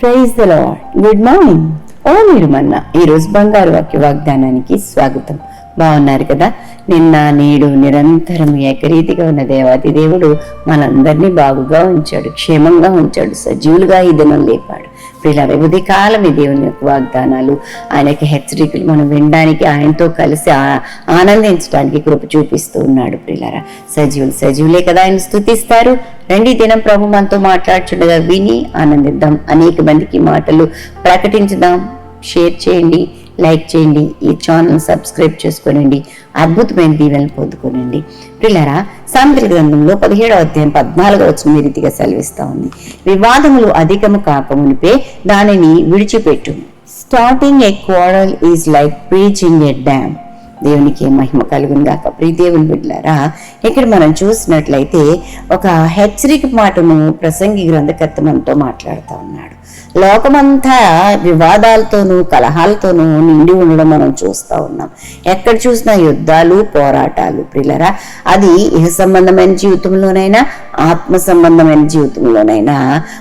praise the Lord. Good morning. ఓ మీరు మన్న ఈరోజు బంగారు వాక్య వాగ్దానానికి స్వాగతం. బాగున్నారు కదా? నిన్న నేడు నిరంతరం ఏకరీతిగా ఉన్న దేవాది దేవుడు మనందరినీ బాగుగా ఉంచాడు క్షేమంగా ఉంచాడు సజీవులుగా ఈ దినం లేపాడు. ఇలా ఉదయ కాలం ఈ దేవుని యొక్క వాగ్దానాలు. ఆయన యొక్క హెచ్చరికలు మనం వినడానికి ఆయనతో కలిసి ఆ- ఆనందించడానికి కృప చూపిస్తూ ఉన్నాడు ప్రిలారా సజీవులు సజీవులే కదా ఆయన స్థుతిస్తారు రండి దినం ప్రభు మనతో మాట్లాడుచుండగా విని ఆనందిద్దాం. అనేక మందికి మాటలు ప్రకటించుదాం. షేర్ చేయండి లైక్ చేయండి ఈ ఛానల్ సబ్స్క్రైబ్ చేసుకోనండి అద్భుతమైన దీవెనలు పొందుకోనండి. పిల్లరా సామెతల గ్రంథంలో పదిహేడవ అధ్యాయం పద్నాలుగో వచ్చిన రీతిగా సెలవిస్తూ ఉంది. వివాదములు అధికము కాకమునిపే దానిని విడిచిపెట్టు. Starting a quarrel is like preaching a dam దేవునికి మహిమ కలుగును గాక. ప్రియ దేవుని బిడ్డలారా ఇక్కడ మనం చూసినట్లయితే ఒక హెచ్చరిక మాటను ప్రసంగి గ్రంథకర్త మనతో మాట్లాడుతూ ఉన్నాడు. లోకమంతా వివాదాలతోనూ కలహాలతోనూ నిండి ఉండడం మనం చూస్తూ ఉన్నాం. ఎక్కడ చూసినా యుద్ధాలు పోరాటాలు. ప్రిలరా అది ఇహ సంబంధమైన జీవితంలోనైనా ఆత్మ సంబంధమైన జీవితంలోనైనా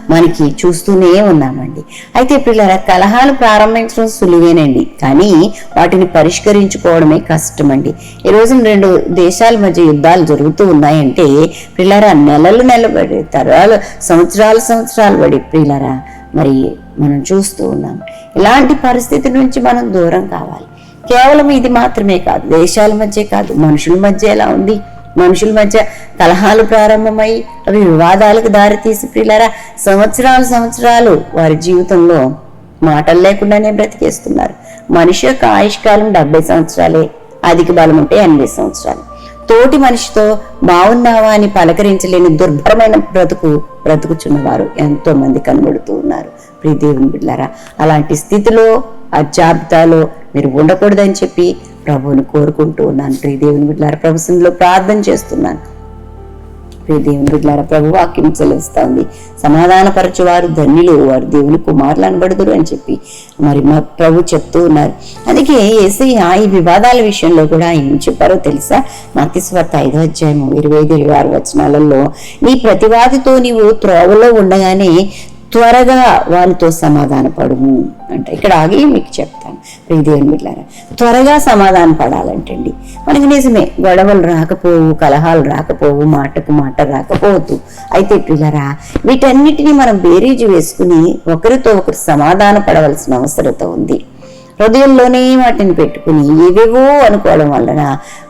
మనకి చూస్తూనే ఉన్నామండి. అయితే ప్రిలరా కలహాలు ప్రారంభించడం సులువేనండి. కానీ వాటిని పరిష్కరించుకోవడమే కష్టమండి. ఈ రోజున రెండు దేశాల మధ్య యుద్ధాలు జరుగుతూ ఉన్నాయంటే ప్రిలరా నెలలు నెలబడి తరాలు సంవత్సరాలు సంవత్సరాలు పడి ప్రిలరా మరి మనం చూస్తూ ఉన్నాం. ఇలాంటి పరిస్థితి నుంచి మనం దూరం కావాలి? కేవలం ఇది మాత్రమే కాదు. దేశాల మధ్య కాదు మనుషుల మధ్య ఎలా ఉంది? మనుషుల మధ్య కలహాలు ప్రారంభమై అవి వివాదాలకు దారితీసి పిల్లరా సంవత్సరాలు సంవత్సరాలు వారి జీవితంలో మాటలు లేకుండానే బ్రతికేస్తున్నారు. మనిషి యొక్క ఆయుష్కాలం డెబ్బై సంవత్సరాలే అధిక బలం ఉంటే ఎనభై సంవత్సరాలు. తోటి మనిషితో బాగున్నావా అని పలకరించలేని దుర్భరమైన బ్రతుకు బ్రతుకుచున్నవారు ఎంతో మంది కనబడుతూ ఉన్నారు. ప్రియ బిడ్లారా బిడ్డారా అలాంటి స్థితిలో ఆ జాబితాలో మీరు ఉండకూడదని చెప్పి ప్రభువుని కోరుకుంటూ ఉన్నాను. ప్రియ దేవుని బిడ్డారా ప్రభుత్వంలో ప్రార్థన చేస్తున్నాను. ప్రియ దేవుని బిడ్డలారా ప్రభు వాక్యం సెలవిస్తా ఉంది సమాధానపరచువారు ధన్యులు వారు దేవుని కుమారులు అనబడుదురు అని చెప్పి మరి మా ప్రభు చెప్తూ ఉన్నారు. అందుకే ఏసయ్య ఈ వివాదాల విషయంలో కూడా ఏం చెప్పారో తెలుసా? మత్స్వార్త ఐదో అధ్యాయము ఇరవై ఐదు ఇరవై ఆరు వచనాలలో నీ ప్రతివాదితో నీవు త్రోవలో ఉండగానే త్వరగా వారితో సమాధానపడుము అంటే. ఇక్కడ ఆగి మీకు చెప్తాను ప్రియదేవుని బిడ్డారా త్వరగా సమాధాన పడాలంటండి. మనకి నిజమే గొడవలు రాకపోవు కలహాలు రాకపోవు మాటకు మాట రాకపోవద్దు. అయితే పిల్లరా వీటన్నిటిని మనం బేరీజు వేసుకుని ఒకరితో ఒకరు సమాధాన పడవలసిన అవసరత ఉంది. హృదయంలోనే వాటిని పెట్టుకుని ఏవేవో అనుకోవడం వలన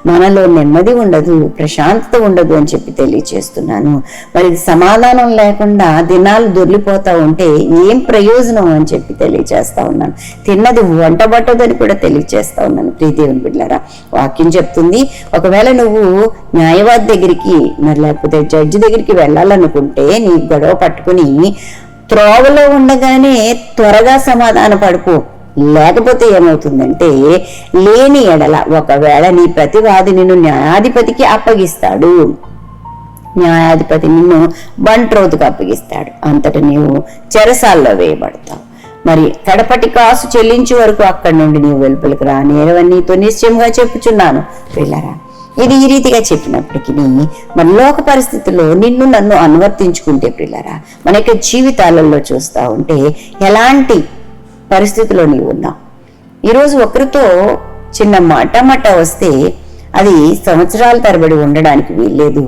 మనలో నెమ్మది ఉండదు ప్రశాంతత ఉండదు అని చెప్పి తెలియచేస్తున్నాను. మరి సమాధానం లేకుండా దినాలు దొర్లిపోతా ఉంటే ఏం ప్రయోజనం అని చెప్పి తెలియచేస్తా ఉన్నాను. తిన్నది వంట పట్టదని కూడా తెలియచేస్తా ఉన్నాను. ప్రీతివన్ బిడ్డారా వాక్యం చెప్తుంది ఒకవేళ నువ్వు న్యాయవాది దగ్గరికి మరి లేకపోతే జడ్జి దగ్గరికి వెళ్ళాలనుకుంటే నీ గొడవ పట్టుకుని త్రోవలో ఉండగానే త్వరగా సమాధాన పడుకో. లేకపోతే ఏమవుతుందంటే లేని ఎడల ఒకవేళ నీ ప్రతివాది నిన్ను న్యాయాధిపతికి అప్పగిస్తాడు. న్యాయాధిపతి నిన్ను బంట్రోతుకు అప్పగిస్తాడు. అంతట నీవు చెరసాల్లో వేయబడతావు. మరి కడపటి కాసు చెల్లించే వరకు అక్కడి నుండి నీవు వెలుపలికి రా. నేరవని నీతో నిశ్చయంగా చెప్పుచున్నాను. పిల్లరా ఇది ఈ రీతిగా చెప్పినప్పటికీ మన లోక పరిస్థితుల్లో నిన్ను నన్ను అనువర్తించుకుంటే పిల్లరా మన యొక్క జీవితాలలో చూస్తూ ఉంటే ఎలాంటి పరిస్థితిలో నీవు ఉన్నావు ఈరోజు ఒకరితో చిన్న మాట మాట వస్తే అది సంవత్సరాల తరబడి ఉండడానికి వీల్లేదు.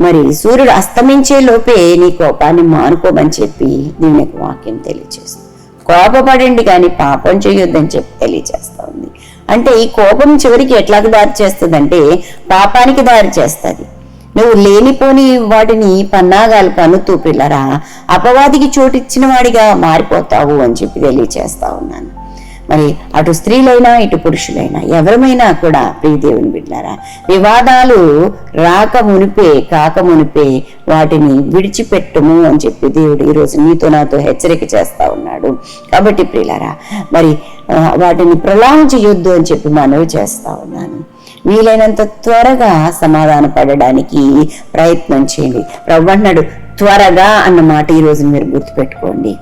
మరి సూర్యుడు అస్తమించే లోపే నీ కోపాన్ని మానుకోమని చెప్పి దీని యొక్క వాక్యం తెలియజేస్తుంది కోపపడండి కానీ పాపం చేయొద్దని చెప్పి తెలియజేస్తా ఉంది అంటే ఈ కోపం చివరికి ఎట్లాగ దారి చేస్తుందంటే పాపానికి దారి చేస్తుంది. నువ్వు లేనిపోని వాటిని పన్నాగాలు పన్నుతూ పిల్లరా అపవాదికి చోటిచ్చిన వాడిగా మారిపోతావు అని చెప్పి తెలియచేస్తా ఉన్నాను. మరి అటు స్త్రీలైనా ఇటు పురుషులైనా ఎవరమైనా కూడా ప్రియదేవుని బిడ్డారా వివాదాలు రాక మునిపే కాక మునిపే వాటిని విడిచిపెట్టము అని చెప్పి దేవుడు ఈరోజు నీతో నాతో హెచ్చరిక చేస్తా ఉన్నాడు. కాబట్టి ప్రియులారా మరి వాటిని ప్రలాపం యుద్ధం అని చెప్పి మనవి చేస్తా ఉన్నాను. వీలైనంత త్వరగా సమాధాన పడడానికి ప్రయత్నం చేయండి. ప్రభు అన్నాడు త్వరగా అన్న మాట ఈ రోజు మీరు గుర్తుపెట్టుకోండి.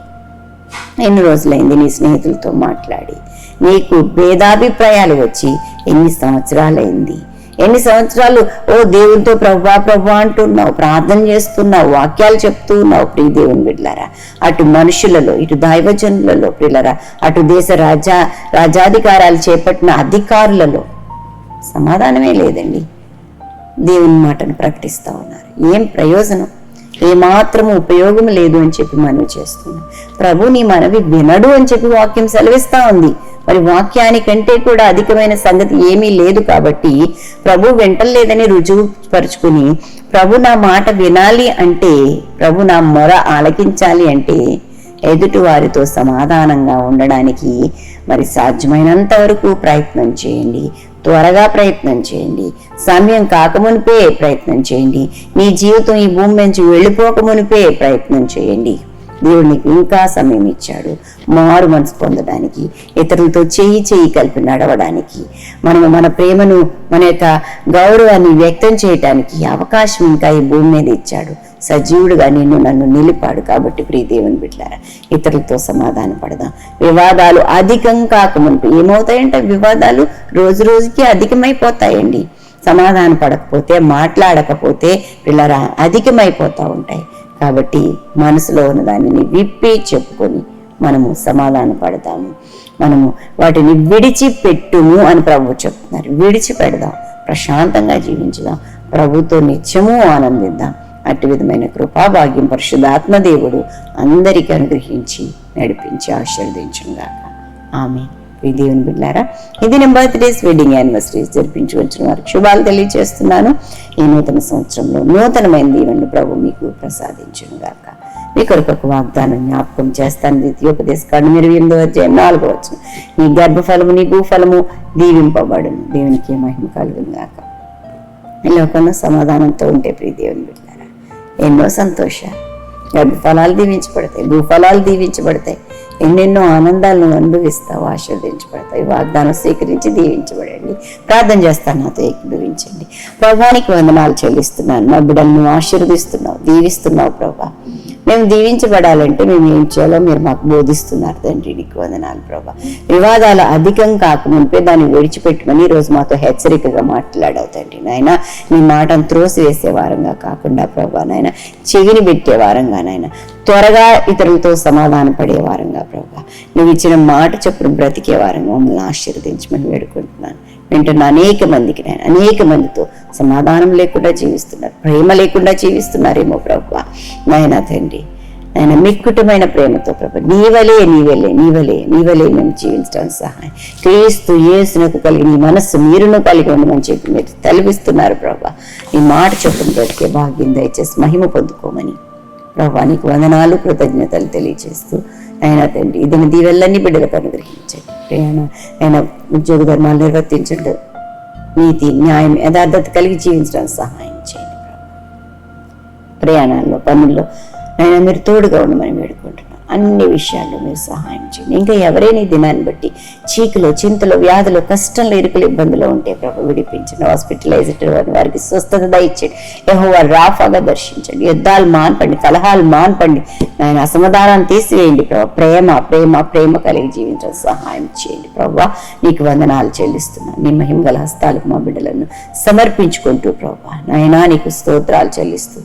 ఎన్ని రోజులైంది నీ స్నేహితులతో మాట్లాడి? నీకు భేదాభిప్రాయాలు వచ్చి ఎన్ని సంవత్సరాలైంది? ఎన్ని సంవత్సరాలు ఓ దేవునితో ప్రభా ప్రభా అంటున్నావు ప్రార్థన చేస్తున్నావు వాక్యాలు చెప్తూ ఉన్నావు ప్రియ దేవుని బిడ్లారా అటు మనుషులలో ఇటు దైవజనులలో పిల్లరా అటు దేశ రాజా రాజాధికారాలు చేపట్టిన అధికారులలో సమాధానమే లేదండి. దేవుని మాటను ప్రకటిస్తా ఉన్నారు. ఏం ప్రయోజనం? ఏమాత్రము ఉపయోగం లేదు అని చెప్పి మనవి చేస్తున్నాం ప్రభు నీ మనవి వినడు అని చెప్పి వాక్యం సెలవిస్తా ఉంది. మరి వాక్యానికంటే కూడా అధికమైన సంగతి ఏమీ లేదు కాబట్టి ప్రభు వింటలేదని రుజువు పరుచుకుని ప్రభు నా మాట వినాలి అంటే ప్రభు నా మొర ఆలకించాలి అంటే ఎదుటి వారితో సమాధానంగా ఉండడానికి మరి సాధ్యమైనంత వరకు ప్రయత్నం చేయండి. త్వరగా ప్రయత్నం చేయండి. సమయం కాకమునిపే ప్రయత్నం చేయండి. మీ జీవితం ఈ భూమి నుంచి వెళ్ళిపోకమునిపే ప్రయత్నం చేయండి. దేవుడు నీకు ఇంకా సమయం ఇచ్చాడు. మారు మనసు పొందడానికి ఇతరులతో చేయి చేయి కలిపి నడవడానికి మనము మన ప్రేమను మన యొక్క గౌరవాన్ని వ్యక్తం చేయటానికి అవకాశం ఇంకా ఈ భూమి మీద ఇచ్చాడు. సజీవుడుగా నిన్ను నన్ను నిలిపాడు కాబట్టి ప్రియ దేవుని బిడ్డారా ఇతరులతో సమాధాన పడదాం. వివాదాలు అధికం కాకముందు ఏమవుతాయంటే వివాదాలు రోజు రోజుకి అధికమైపోతాయండి. సమాధాన పడకపోతే మాట్లాడకపోతే పిల్లరా అధికమైపోతూ ఉంటాయి. కాబట్టి మనసులో ఉన్న దానిని విప్పి చెప్పుకొని మనము సమాధాన పడతాము మనము వాటిని విడిచిపెట్టుము అని ప్రభు చెప్తున్నారు. విడిచిపెడదాం. ప్రశాంతంగా జీవించుదాం. ప్రభుతో నిత్యము ఆనందిద్దాం. అట్టి విధమైన కృపాభాగ్యం పరిశుద్ధాత్మదేవుడు అందరికీ అనుగ్రహించి నడిపించి ఆశీర్వదించుగాక ఆమె ఈ దేవుని బిడ్డారా ఇది నేను బర్త్డేస్ వెడ్డింగ్ యానివర్సరీస్ జరిపించవచ్చిన వారికి శుభాలు తెలియజేస్తున్నాను. ఈ నూతన సంవత్సరంలో నూతనమైన దీవెనలు ప్రభు మీకు ప్రసాదించును గాక మీ కొరకు ఒక వాగ్దానం జ్ఞాపకం చేస్తాను. ద్వితీయోపదేశ కాండం ఇరవై ఎనిమిదో అధ్యాయం నాలుగో వచ్చిన నీ గర్భఫలము నీ భూఫలము దీవింపబడును. దేవునికి మహిమ కలుగును గాక ఈ లోకంలో సమాధానంతో ఉంటే ప్రియ దేవుని బిడ్డ ఎన్నో సంతోషాలు. ఫలాలు దీవించబడతాయి భూఫలాలు దీవించబడతాయి. ఎన్నెన్నో ఆనందాలను అనుభవిస్తావు ఆశీర్వదించబడతాయి వాగ్దానం స్వీకరించి దీవించబడండి. ప్రార్థన చేస్తాను నాతో ఏకీభవించండి. ప్రభానికి వందనాలు చెల్లిస్తున్నాను. మా బిడ్డలను ఆశీర్వదిస్తున్నావు దీవిస్తున్నావు ప్రభా. మేము దీవించబడాలంటే మేము ఏం చేయాలో మీరు మాకు బోధిస్తున్నారు తండ్రి నీకు వందనాలు ప్రభా. వివాదాలు అధికం కాకముందే దాన్ని విడిచిపెట్టమని ఈరోజు రోజు మాతో హెచ్చరికగా మాట్లాడావు తండ్రి నాయన. నీ మాటను త్రోసి వేసే వారంగా కాకుండా ప్రభా నాయన చెవిని పెట్టే వారంగా నాయన త్వరగా ఇతరులతో సమాధాన పడే వారంగా ప్రభా. నువ్వు ఇచ్చిన మాట చొప్పున బ్రతికే వారంగా మమ్మల్ని ఆశీర్వదించమని వేడుకుంటున్నాను. వింటున్న అనేక మందికి నేను అనేక మందితో సమాధానం లేకుండా జీవిస్తున్నారు ప్రేమ లేకుండా జీవిస్తున్నారేమో ప్రభు. నాయన తండ్రి ఆయన మిక్కుటమైన ప్రేమతో ప్రభు నీవలే నీవలే నీవలే నీవలే మేము జీవించడానికి సహాయం. క్రీస్తు యేసునకు కలిగి నీ మనస్సు మీరును కలిగి ఉండమని చెప్పి మీరు తలపిస్తున్నారు ప్రభా. నీ మాట చెప్పడం దొరికే భాగ్యం దయచేసి మహిమ పొందుకోమని ప్రభా నీకు వందనాలు కృతజ్ఞతలు తెలియజేస్తూ ఆయన తండ్రి ఇది దీవెల్లన్నీ బిడ్డలకు అనుగ్రహించండి ప్రయాణ ఆయన ఉద్యోగ ధర్మాలు నిర్వర్తించండి నీతి న్యాయం యథార్థత కలిగి జీవించడానికి సహాయం చేయండి ప్రభా. ప్రయాణాల్లో పనుల్లో ఆయన మీరు తోడుగా ఉండమని వేడుకుంటున్నాను అన్ని విషయాల్లో మీరు సహాయం చేయండి. ఇంకా ఎవరైనా దినాన్ని బట్టి చీకులు చింతలో వ్యాధులు కష్టంలో ఇరుకులు ఇబ్బందులు ఉంటే ప్రభు విడిపించండి. హాస్పిటలైజ్డ్ వారి వారికి స్వస్థత దయచేయండి. యెహోవా రాఫాగా దర్శించండి. యుద్ధాలు మాన్పండి కలహాలు మాన్పండి. ఆయన అసమాధానాన్ని తీసివేయండి ప్రభు. ప్రేమ ప్రేమ ప్రేమ కలిగి జీవించడం సహాయం చేయండి ప్రభు. నీకు వందనాలు చెల్లిస్తున్నాను నీ మహిమగల హస్తాలకు మా బిడ్డలను సమర్పించుకుంటూ ప్రభు. నాయనా నీకు స్తోత్రాలు చెల్లిస్తూ.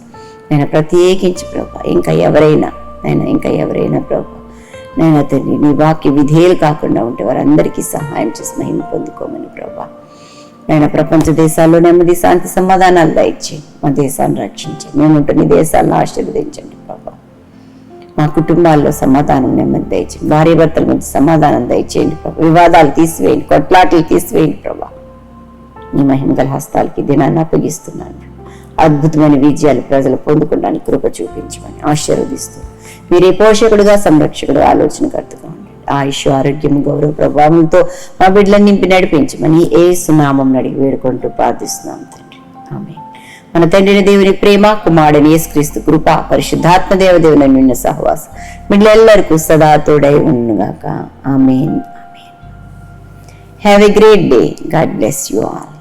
నేను ప్రత్యేకించి ప్రభా ఇంకా ఎవరైనా నైనా ఇంకా ఎవరైనా ప్రభా నేను అతన్ని నీ వాక్య విధేయులు కాకుండా ఉంటే వారందరికీ సహాయం చేసి మహిమ పొందుకోమని ప్రభా. నేను ప్రపంచ దేశాల్లో నెమ్మది శాంతి సమాధానాలు దయచేయండి మా దేశాన్ని రక్షించండి. మేము ఉంటున్న దేశాలను ఆశీర్వదించండి ప్రభా. మా కుటుంబాల్లో సమాధానం నెమ్మది దయచేయండి. భార్య భర్తల మధ్య సమాధానం దయచేయండి ప్రభా. వివాదాలు తీసివేయండి. కొట్లాటలు తీసివేయండి ప్రభా. నీ మహిమగల హస్తాలకి దినాన్ని అప్పగిస్తున్నాను అద్భుతమైన విజయాలు ప్రజలు పొందుకోవడానికి కృప చూపించమని ఆశీర్వదిస్తున్నాను మీరే పోషకుడుగా సంరక్షకుడు ఆలోచనకర్తగా ఉండండి ఆయుష్ ఆరోగ్యం గౌరవ ప్రభావంతో మా బిడ్డలను నింపి నడిపించమని ఏ సునామం అడిగి వేడుకుంటూ ప్రార్థిస్తున్నాం తండ్రి. ఆమె మన తండ్రిని దేవుని ప్రేమ కుమారుడిని యేసుక్రీస్తు కృప పరిశుద్ధాత్మ దేవదేవుని నిన్న సహవాస బిడ్డలెల్లరికూ సదా తోడై ఉండుగాక. Amen. Amen. Have a great day God bless you all